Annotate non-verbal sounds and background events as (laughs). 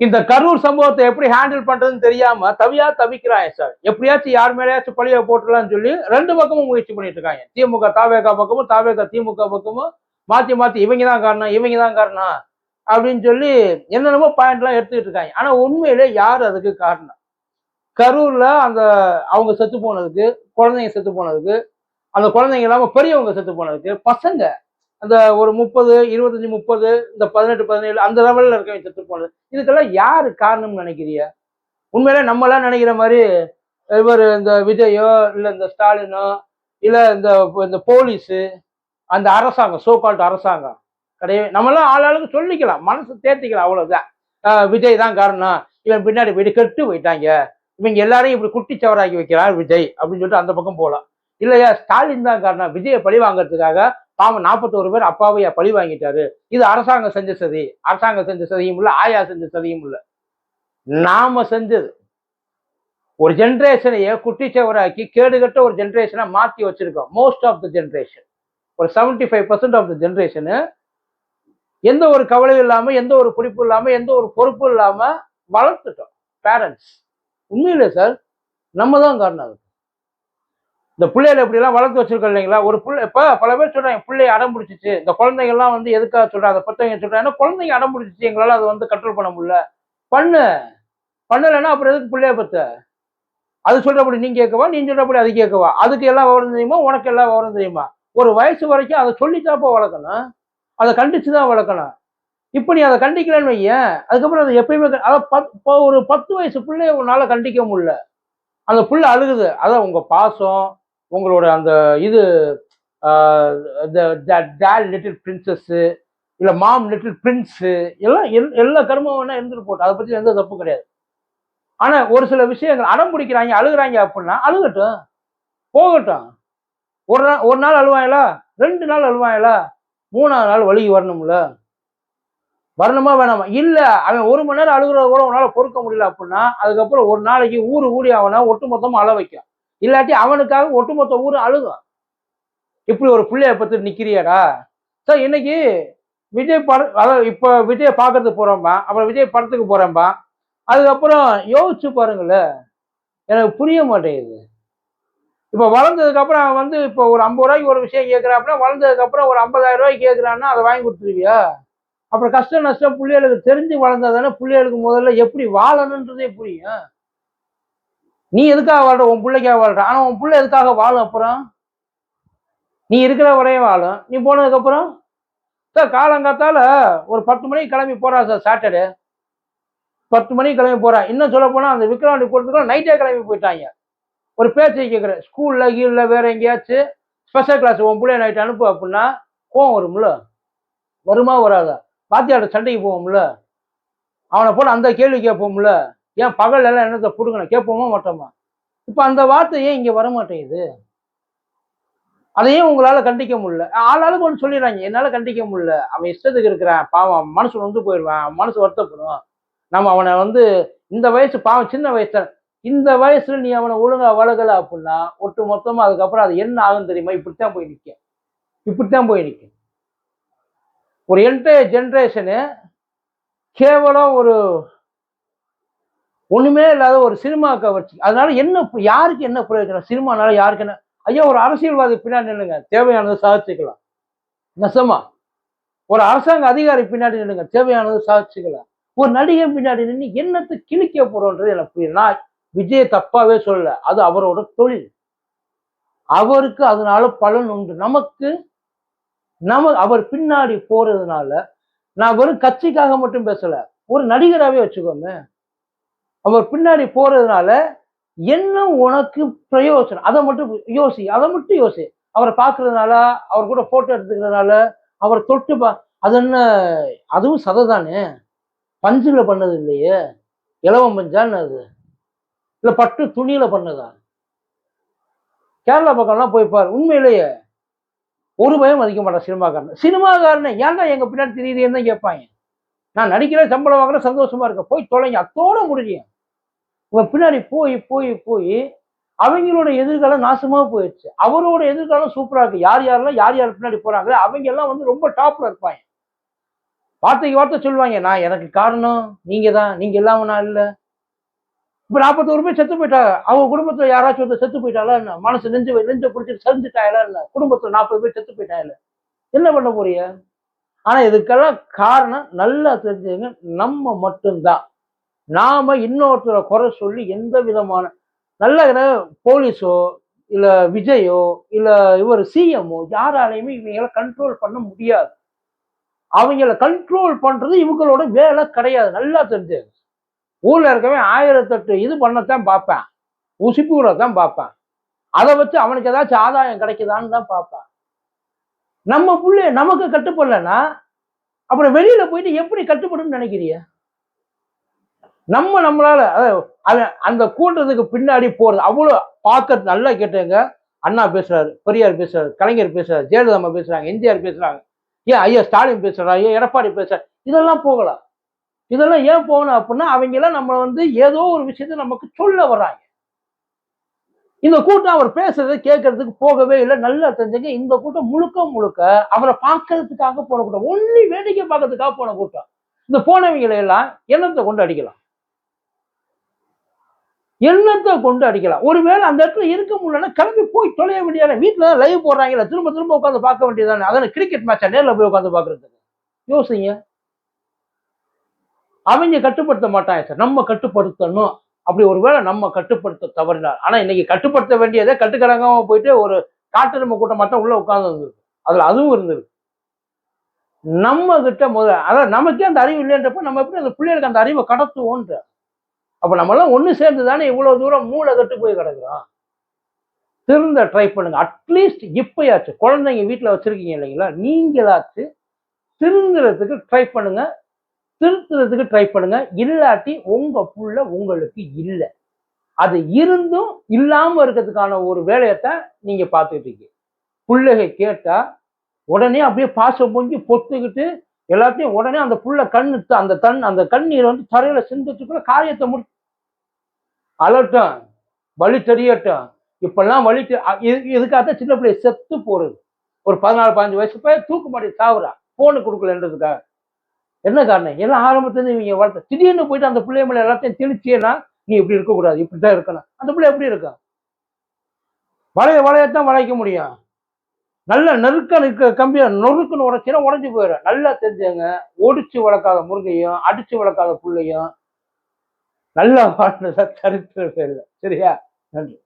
இந்த கரூர் சம்பவத்தை எப்படி ஹேண்டில் பண்றதுன்னு தெரியாம தவியா தவிக்கிறாங்க சார். எப்படியாச்சும் யார் மேலேயாச்சும் பழிய போட்டுலாம்னு சொல்லி ரெண்டு பக்கமும் முயற்சி பண்ணிட்டு இருக்காங்க. திமுக தாவேகா பக்கமும் தாவேகா திமுக பக்கமும் மாத்தி மாத்தி இவங்க தான் காரணம் இவங்க தான் காரணம் அப்படின்னு சொல்லி என்னென்னமோ பாயிண்ட்லாம் எடுத்துக்கிட்டு இருக்காங்க. ஆனா உண்மையிலே யார் அதுக்கு காரணம்? கரூர்ல அந்த அவங்க செத்து போனதுக்கு குழந்தைங்க செத்து போனதுக்கு அந்த குழந்தைங்க இல்லாம பெரியவங்க செத்து போனதுக்கு பசங்க அந்த ஒரு முப்பது இருபத்தஞ்சி முப்பது இந்த பதினெட்டு பதினேழு அந்த லெவல்ல இருக்கவங்க செத்து போனது இதுக்கெல்லாம் யாரு காரணம்னு நினைக்கிறீங்க உண்மையிலே நம்மளாம் நினைக்கிற மாதிரி இவர் இந்த விஜயோ இல்லை இந்த ஸ்டாலினோ இல்லை இந்த இந்த போலீஸு அந்த அரசாங்கம் சோகால்ட் அரசாங்கம் கிடையவே நம்மளாம் ஆளாளுக்கு சொல்லிக்கலாம் மனசு தேர்த்திக்கலாம் அவ்வளோதான் விஜய் தான் காரணம். இவன் பின்னாடி போயிட்டு கெட்டு போயிட்டாங்க. இவங்க எல்லாரையும் இப்படி குட்டிச்சவராக்கி வைக்கிறார் விஜய் அப்படின்னு சொல்லிட்டு அந்த பக்கம் போகலாம் இல்லையா ஸ்டாலின் தான் காரணம். விஜயை பழி வாங்குறதுக்காக பாவம் நாற்பத்தோரு பேர் அப்பாவையா பழி வாங்கிட்டாரு. இது அரசாங்கம் செஞ்ச சதி. அரசாங்கம் செஞ்ச சதியும் இல்லை ஆயா செஞ்ச சதியும் இல்லை. நாம செஞ்சது. ஒரு ஜென்ரேஷனையே குட்டிச்சவராக்கி கேடுகட்ட ஒரு ஜென்ரேஷனை மாற்றி வச்சிருக்கோம். மோஸ்ட் ஆஃப் த ஜென்ரேஷன் ஒரு seventy five percent of the generation எந்த ஒரு கவலையும் இல்லாமல் எந்த ஒரு குறிப்பும் இல்லாமல் எந்த ஒரு பொறுப்பும் இல்லாமல் வளர்த்துட்டோம். பேரண்ட்ஸ் உண்மையிலே சார் நம்ம தான் காரணம் இந்த பிள்ளைகளை இப்படிலாம் வளர்த்து வச்சிருக்கோம் இல்லைங்களா? ஒரு பிள்ளை இப்போ பல பேர் சொல்றாங்க பிள்ளைய அடம் பிடிச்சிச்சு. இந்த குழந்தைங்கள்லாம் வந்து எதுக்காக சொல்றாங்க? அதை பத்தவங்க சொல்றாங்க குழந்தைங்க அடம் பிடிச்சிச்சு எங்களால் அதை வந்து கண்ட்ரோல் பண்ண முடியல. பண்ணு. பண்ணலைன்னா அப்புறம் எதுக்கு பிள்ளைய பத்த? அது சொல்றபடி நீ கேட்கவா நீ சொல்றபடி அது கேட்கவா? அதுக்கு எல்லாம் விவரம் தெரியுமா? உனக்கு எல்லாம் விவரம் தெரியுமா? ஒரு வயசு வரைக்கும் அதை சொல்லித்தாப்போ வளர்க்கணும். அதை கண்டிச்சு தான் வளர்க்கணும். இப்போ நீ அதை கண்டிக்கலன்னு வையேன். அதுக்கப்புறம் அதை எப்பயுமே அதை பத் இப்போ ஒரு பத்து வயசு பிள்ளைய உன்னால கண்டிக்க முடியல. அந்த புள்ள அழுகுது. அதான் உங்க பாசம். உங்களோட அந்த இது டேட் லிட்டில் பிரின்சஸ்ஸு இல்லை மாம் லிட்டில் பிரின்ஸு எல்லாம் எல்- எல்லா கர்மம் வேணா இருந்துட்டு போட்டு அதை பற்றி எந்த தப்பு கிடையாது. ஆனால் ஒரு சில விஷயங்கள் அடம் பிடிக்கிறாங்க அழுகுறாங்க அப்படின்னா அழுகட்டும். போகட்டும். ஒரு நாள் ஒரு நாள் அழுவாங்களா ரெண்டு நாள் அழுவாங்களா மூணாவது நாள் வழிக்கு வரணும்ல. வரணுமா வேணாமா? இல்லை அவன் ஒரு மணி நேரம் அழுகுறத கூட உன்னால் பொறுக்க முடியல அப்படின்னா அதுக்கப்புறம் ஒரு நாளைக்கு ஊர் கூடி அவனை ஒட்டுமொத்தமா அழ வைக்கும். இல்லாட்டி அவனுக்காக ஒட்டுமொத்த ஊரும் அழுகும். இப்படி ஒரு பிள்ளைய பத்து நிக்கிறியாடா. சார் இன்னைக்கு விஜய் படம் அதாவது இப்போ விஜய் பார்க்கறதுக்கு போறோம்பா அப்புறம் விஜய் படத்துக்கு போறேன்பா அதுக்கப்புறம் யோசிச்சு பாருங்களேன் எனக்கு புரிய மாட்டேங்குது. இப்போ வளர்ந்ததுக்கு அப்புறம் அவன் வந்து இப்போ ஒரு ஐம்பது ரூபாய்க்கு ஒரு விஷயம் கேட்குறாப்புனா வளர்ந்ததுக்கு அப்புறம் ஒரு ஐம்பதாயிரம் ரூபாய்க்கு கேட்குறான்னா அதை வாங்கி கொடுத்துருவியா? அப்புறம் கஷ்டம் நஷ்டம் பிள்ளைகளுக்கு தெரிஞ்சு வளர்ந்தா தானே பிள்ளைகளுக்கு முதல்ல எப்படி வாழணுன்றதே புரியும். நீ எதுக்காக வாழ்ற? உன் பிள்ளைக்காக வாழ்ற. ஆனா உன் பிள்ளை எதுக்காக வாழும் அப்புறம்? நீ இருக்கிற வரையும் வாழும் நீ போனதுக்கு அப்புறம்? சார் காலங்காத்தால ஒரு பத்து மணிக்கு கிளம்பி போறா சார் சாட்டர்டே. பத்து மணிக்கு கிளம்பி போறா. இன்னும் சொல்ல போனா அந்த விக்ரவாண்டி போறதுக்குள்ள நைட்டே கிளம்பி போயிட்டாங்க. ஒரு பேச்சை கேட்குறேன் ஸ்கூல்ல கீழ வேற எங்கேயாச்சும் ஸ்பெஷல் கிளாஸ் உன் பிள்ளைய நைட் அனுப்பு அப்படின்னா கோவம் வரும்ல? வருமா வராதா? வாத்தியாரோட சண்டைக்கு போவோம்ல? அவனை போல அந்த கேள்வி கேட்போம்ல? ஏன் பகல் எல்லாம் என்னத்தை கொடுக்கணும் கேட்போமா மாட்டோமா? இப்போ அந்த வார்த்தை ஏன் இங்க வர மாட்டேங்குது அதையும் உங்களால கண்டிக்க முடியல. ஆளாளுக்கு ஒன்று சொல்லிடுறாங்க என்னால கண்டிக்க முடியல. அவன் இஷ்டத்துக்கு இருக்கிறான். பாவம் மனசு வந்து போயிடுவான். மனசு வருத்தப்படும் நம்ம அவனை வந்து இந்த வயசு பாவம் சின்ன வயசு இந்த வயசுல நீ அவனை ஒழுங்கா வளர்க்கல அப்படின்னா ஒட்டு மொத்தமா அதுக்கப்புறம் அது என்ன ஆகும் தெரியுமா? இப்படித்தான் போய் நிற்க இப்படித்தான் போய் நிற்க ஒரு என்டையர் ஜென்ரேஷனு கேவலம் ஒரு ஒண்ணுமே இல்லாத ஒரு சினிமாக்க வச்சு அதனால என்ன யாருக்கு என்ன பிரயோஜனம் சினிமானால யாருக்கு என்ன? ஐயா ஒரு அரசியல்வாதி பின்னாடி நில்லுங்க. தேவையானதை சாதிச்சுக்கலாம். நெசமா. ஒரு அரசாங்க அதிகாரி பின்னாடி நில்லுங்க. தேவையானதை சாதிச்சுக்கலாம். ஒரு நடிகை பின்னாடி நின்று என்னத்தை கிழிக்க போறோன்றது எனக்கு புரியல. நான் விஜய் தப்பாவே சொல்லல. அது அவரோட தொழில். அவருக்கு அதனால பலன் உண்டு. நமக்கு நம்ம அவர் பின்னாடி போறதுனால நான் வெறும் கட்சிக்காக மட்டும் பேசல. ஒரு நடிகராகவே வச்சுக்கோமே. அவர் பின்னாடி போறதுனால என்ன உனக்கு பிரயோஜனம் அதை மட்டும் யோசி அதை மட்டும் யோசி. அவரை பார்க்கறதுனால அவர் கூட போட்டோ எடுத்துக்கிறதுனால அவரை தொட்டு பா அது என்ன அதுவும் சதை தானே? பஞ்சுல பண்ணது இல்லையே? இலவம் பஞ்சான்னு அது? இல்லை பட்டு துணியில பண்ணதா? கேரளா பக்கம்லாம் போய் பாரு உண்மையிலேயே. ஒரு பயம் மதிக்க மாட்டான் சினிமாக்காரன். சினிமாக்காரனை ஏன்டா எங்க பின்னாடி தெரியுதுன்னு தான் கேட்பாங்க? நான் நடிக்கிறேன் சம்பளம் வாங்குறேன் சந்தோஷமா இருக்கேன். போய் தொலைங்க அத்தோட முடியும். இவன் பின்னாடி போய் போய் போய் அவங்களோட எதிர்காலம் நாசமா போயிடுச்சு. அவரோட எதிர்காலம் சூப்பராக இருக்கு. யார் யாரெல்லாம் யார் யார் பின்னாடி போறாங்களோ அவங்க எல்லாம் வந்து ரொம்ப டாப்ல இருப்பாங்க. வார்த்தைக்கு வார்த்தை சொல்லுவாங்க. நான் எனக்கு காரணம் நீங்க தான் நீங்க இல்லாம நான் இல்லை. இப்போ நாற்பத்தோரு பேர் செத்து போயிட்டாங்க. அவங்க குடும்பத்தில் யாராச்சும் ஒருத்தர் செத்து போயிட்டாளா என்ன? மனசு நெஞ்சு நெஞ்சு பிடிச்சிட்டு செஞ்சுட்டாங்களா என்ன? குடும்பத்தில் நாற்பது பேர் செத்து போயிட்டாங்கல்ல என்ன பண்ண போறிய ஆனால் இதுக்கெல்லாம் காரணம் நல்லா தெரிஞ்சுங்க நம்ம மட்டும்தான். நாம இன்னொருத்தரை குறை சொல்லி எந்த விதமான நல்ல போலீஸோ இல்ல விஜயோ இல்ல இவர் சிஎம்ஓ யாராலையுமே இவங்களை கண்ட்ரோல் பண்ண முடியாது. அவங்கள கண்ட்ரோல் பண்றது இவங்களோட வேலை கிடையாது. நல்லா தெரிஞ்சு ஊர்ல இருக்கவே ஆயிரத்தெட்டு இது பண்ணத்தான் பார்ப்பேன். உசிப்பு தான் பார்ப்பேன். அதை வச்சு அவனுக்கு ஏதாச்சும் ஆதாயம் கிடைக்குதான்னு தான் பார்ப்பேன். நம்ம பிள்ளை நமக்கு கட்டுப்படலைன்னா அப்புறம் வெளியில போயிட்டு எப்படி கட்டுப்படும் நினைக்கிறிய நம்ம நம்மளால அந்த கூட்டத்துக்கு பின்னாடி போறது அவ்வளோ பார்க்க நல்லா கேட்டேங்க. அண்ணா பேசுறாரு பெரியார் பேசுறாரு கலைஞர் பேசுறாரு ஜெயலலிதா அம்மா பேசுறாங்க எம்ஜிஆர் பேசுறாங்க ஏன் ஐயா ஸ்டாலின் பேசுறா ஐயா எடப்பாடி பேசுறாரு இதெல்லாம் போகலாம் இதெல்லாம் ஏன் போகணும் அப்படின்னா அவங்க எல்லாம் நம்ம வந்து ஏதோ ஒரு விஷயத்த நமக்கு சொல்ல வர்றாங்க. இந்த கூட்டம் அவர் பேசுறதை கேட்கறதுக்கு போகவே இல்லை. நல்லா தெரிஞ்சுங்க இந்த கூட்டம் முழுக்க முழுக்க அவரை பார்க்கறதுக்காக போன கூட்டம். ஒன்லி வேடிக்கை பார்க்கறதுக்காக போன கூட்டம். இந்த போனவங்களை எல்லாம் எண்ணத்தை கொண்டு அடிக்கலாம். எண்ணத்தை கொண்டு அடிக்கலாம்? ஒருவேளை அந்த இடத்துல இருக்க முடியலன்னா கிளம்பி போய் தொலைய வேண்டியதானே? வீட்டுல தான் லைவ் போடுறாங்களே திரும்ப திரும்ப உட்காந்து பார்க்க வேண்டியதானே? அதான கிரிக்கெட் மேட்சை நேரில் போய் உட்காந்து பாக்குறதுக்கு யோசிங்க. அவங்க கட்டுப்படுத்த மாட்டாங்க சார். நம்ம கட்டுப்படுத்தணும். அப்படி ஒருவேளை நம்ம கட்டுப்படுத்த தவறினார் ஆனா இன்னைக்கு கட்டுப்படுத்த வேண்டியதே கட்டுக்கடங்காம போயிட்டு ஒரு காட்டு கூட்டம் மட்டும் உள்ள உட்கார்ந்து இருந்திருக்கு அதுல அதுவும் இருந்திருக்கு. நம்ம கிட்ட முதல்ல அதாவது நமக்கே அந்த அறிவு இல்லைன்றப்ப நம்ம எப்படி அந்த பிள்ளைகளுக்கு அந்த அறிவை கடத்துவோன்ற அப்போ நம்ம ஒன்று சேர்ந்து தானே இவ்வளோ தூரம் மூளை கட்டு போய் கிடக்குறோம்? திருந்த ட்ரை பண்ணுங்க. அட்லீஸ்ட் இப்பயாச்சும் குழந்தைங்க வீட்டில் வச்சிருக்கீங்க இல்லைங்களா? நீங்களாச்சு திருந்துறதுக்கு ட்ரை பண்ணுங்க. திருத்துறதுக்கு ட்ரை பண்ணுங்க. இல்லாட்டி உங்க புள்ள உங்களுக்கு இல்லை. அது இருந்தும் இல்லாமல் இருக்கிறதுக்கான ஒரு வேலையத்தான் நீங்க பார்த்துக்கிட்டு இருக்கீங்க. பிள்ளைக கேட்டா உடனே அப்படியே பாசம் பொங்கி பொத்துக்கிட்டு எல்லாத்தையும் உடனே அந்த புள்ள கண்ணு அந்த தன் அந்த கண்ணீரை வந்து தரையில சிந்திச்சுக்குள்ள காரியத்தை முடி அலட்டும் வழி தெரியட்டும். இப்பெல்லாம் வழி தெ- இதுக்காகத்தான் சின்ன பிள்ளை செத்து போறது. ஒரு பதினாலு பதினஞ்சு வயசு போய் தூக்கு மாட்டி சாவுறா போனு கொடுக்கலன்றதுக்காக என்ன காரணம்? எல்லாம் ஆரம்பத்துல இவங்க வளர்த்த திடீர்னு போயிட்டு அந்த பிள்ளைய மேலே எல்லாத்தையும் திணிச்சேன்னா நீ இப்படி இருக்கக்கூடாது. இப்படித்தான் இருக்கணும். அந்த பிள்ளை எப்படி இருக்கும்? வளைய வளையத்தான் வளைக்க முடியும். நல்ல நெருக்க நிற்க கம்பியாக நொறுக்குன்னு உடச்சினா உடஞ்சி போயிடும். நல்லா தெரிஞ்சவங்க ஒடிச்சு வளர்க்காத முருகையும் அடிச்சு வளர்க்காத புள்ளையும் நல்லா (laughs) வாழ்ந்ததா சரித்திர சரியா? நன்றி.